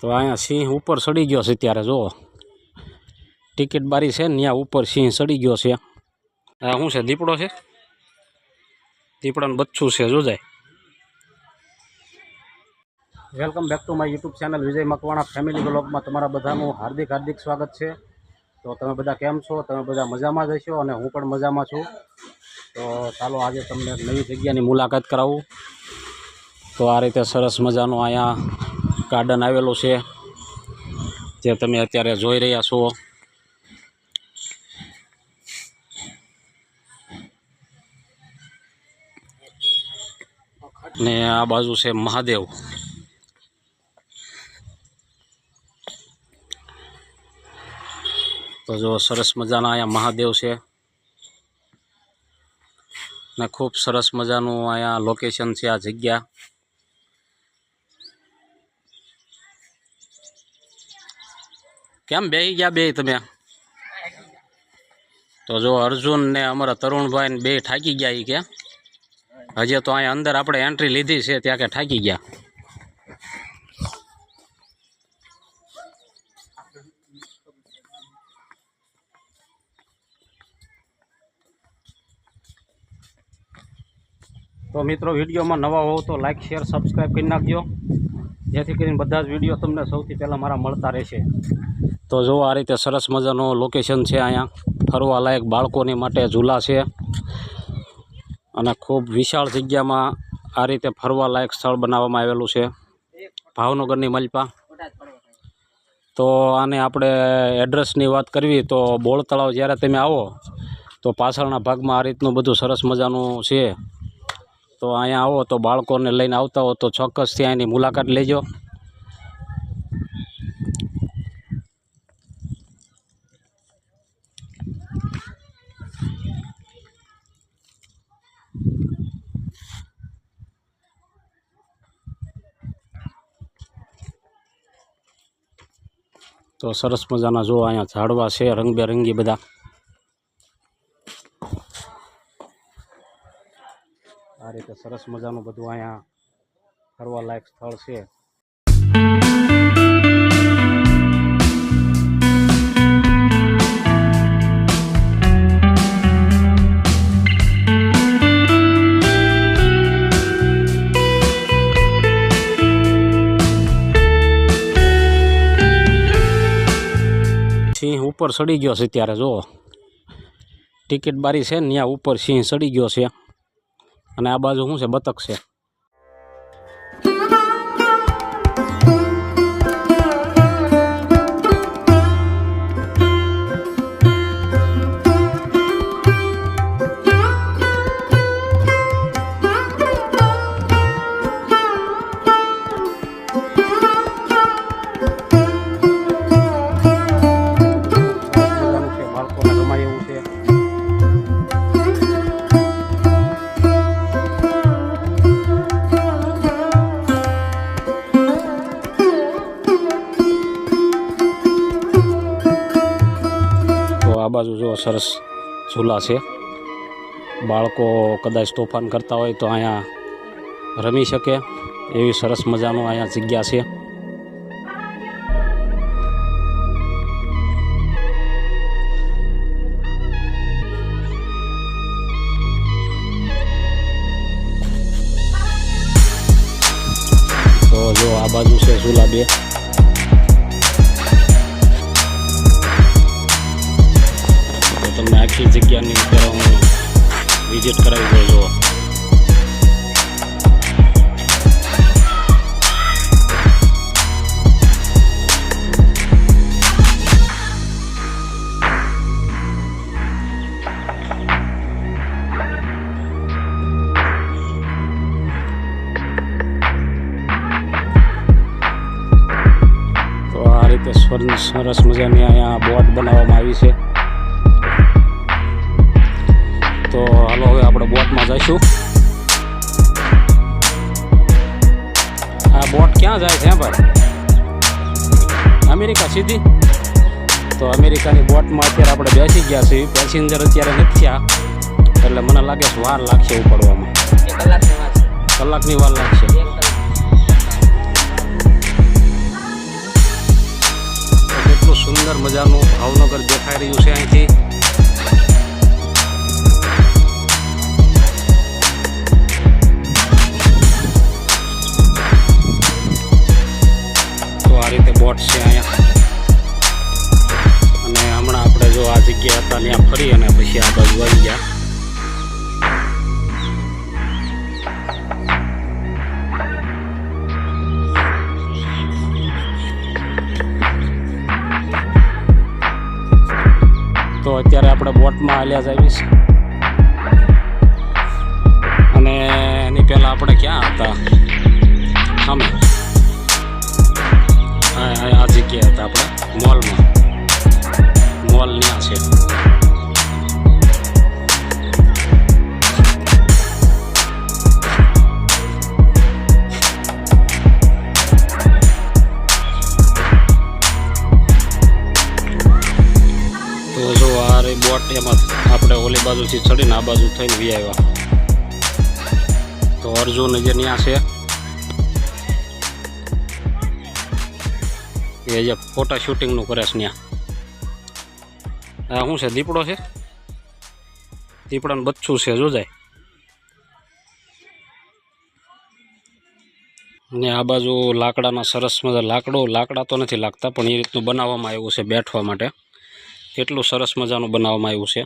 તો અહીંયા સિંહ ઉપર ચડી ગયો છે ત્યારે જુઓ ટિકિટ બારી છે ને ત્યાં ઉપર સિંહ ચડી ગયો છે. આ શું છે, દીપડો છે? દીપડાનું બચ્ચું છે જોજાય welcome back to my YouTube channel Vijay Makwana family બ્લોગમાં તમારા બધાનું હાર્દિક હાર્દિક સ્વાગત છે. તો તમે બધા કેમ છો? તમે બધા મજામાં જ હશો અને હું પણ મજામાં છું. તો ચાલો આજે તમને નવી જગ્યાની મુલાકાત કરાવું. તો આ રીતે સરસ મજાનું અહીંયા ગાર્ડન આવેલું છે, જે તમે અત્યારે જોઈ રહ્યા છો. ને આ બાજુ છે મહાદેવ. તો જો સરસ મજાના અહીંયા મહાદેવ છે. ને ખૂબ સરસ મજાનું અહીંયા લોકેશન છે આ જગ્યા. કેમ બેહી ગયા બે તમે? તો જો અર્જુન ને અમારા તરુણભાઈ ને બે થાકી ગયા એ કે. હજી તો અહીંયા અંદર આપણે એન્ટ્રી લીધી છે, ત્યાં કે થાકી ગયા. તો મિત્રો, વિડીયોમાં નવા હોવ તો લાઇક શેર સબસ્ક્રાઈબ કરી નાખજો. જેથી કરીને બધા જ વીડિયો તમને સૌથી પહેલાં મારા મળતા રહેશે. તો જો આ રીતે સરસ મજાનું લોકેશન છે અહીંયા. ફરવા લાયક બાળકોની માટે ઝૂલા છે. અને ખૂબ વિશાળ જગ્યામાં આ રીતે ફરવા લાયક સ્થળ બનાવવામાં આવેલું છે. ભાવનગરની મલપા. તો આને આપણે એડ્રેસની વાત કરવી તો બોળ તળાવ જ્યારે તમે આવો તો પાછળના ભાગમાં આ રીતનું બધું સરસ મજાનું છે. તો અહીંયા આવો તો બાળકોને લઈને આવતા હો તો ચોક્કસથી અહીંની મુલાકાત લેજો. તો સરસ મજાના જો અહીંયા ઝાડવા છે, રંગબેરંગી બધા. આ રીતે સરસ મજાનું બધું અહીંયા ફરવા લાયક સ્થળ છે. ઉપર ચડી ગયો છે ત્યારે જુઓ ટિકિટ બારી છે ને ત્યાં ઉપર સિંહ ચડી ગયો છે. અને આ બાજુ શું છે? બતક છે. સરસ ઝૂલા છે. બાળકો કદાચ તોફાન કરતા હોય તો અહીંયા રમી શકે. એવી સરસ મજાનું અહીંયા જગ્યા છે. તો જો આ બાજુ છે ઝૂલા બે. આખી જગ્યાની અંદર હું વિઝિટ કરાવી દઉં જો તો આ રીતે સ્વર- સરસ મજાની અહીંયા બોટ બનાવવામાં આવી છે. જઈશું આ બોટ ક્યાં જાય છે ભાઈ? અમેરિકા સીધી? તો અમેરિકાની બોટમાં અત્યારે આપણે બેસી ગયા છીએ. પેસેન્જર અત્યારે નથી થયા. એટલે મને લાગે છે વાર લાગશે ઉપડવામાં. કલાકની વાર લાગશે. કેટલું સુંદર મજાનું ભાવનગર દેખાઈ રહ્યું છે અહીંથી. પછી આ બાજુ આવી ગયા. તો અત્યારે આપણે બોટમાં હાલ્યા જ આવીશ. અને એની પહેલાં આપણે ક્યાં હતા? બાજુથી ચડીને આ બાજુ થઈને વી આવ્યા. તો અર્જુન જે ત્યાં છે. એ જે ફોટા શૂટિંગનું કરે છે ત્યાં આ શું છે, દીપડો છે? દીપડાનું બચ્ચું છે જોજાય ને આ બાજુ લાકડાના સરસ મજા, લાકડો, લાકડા તો નથી લાગતા, પણ એ રીતનું બનાવવામાં આવ્યું છે બેઠવા માટે. કેટલું સરસ મજાનું બનાવવામાં આવ્યું છે.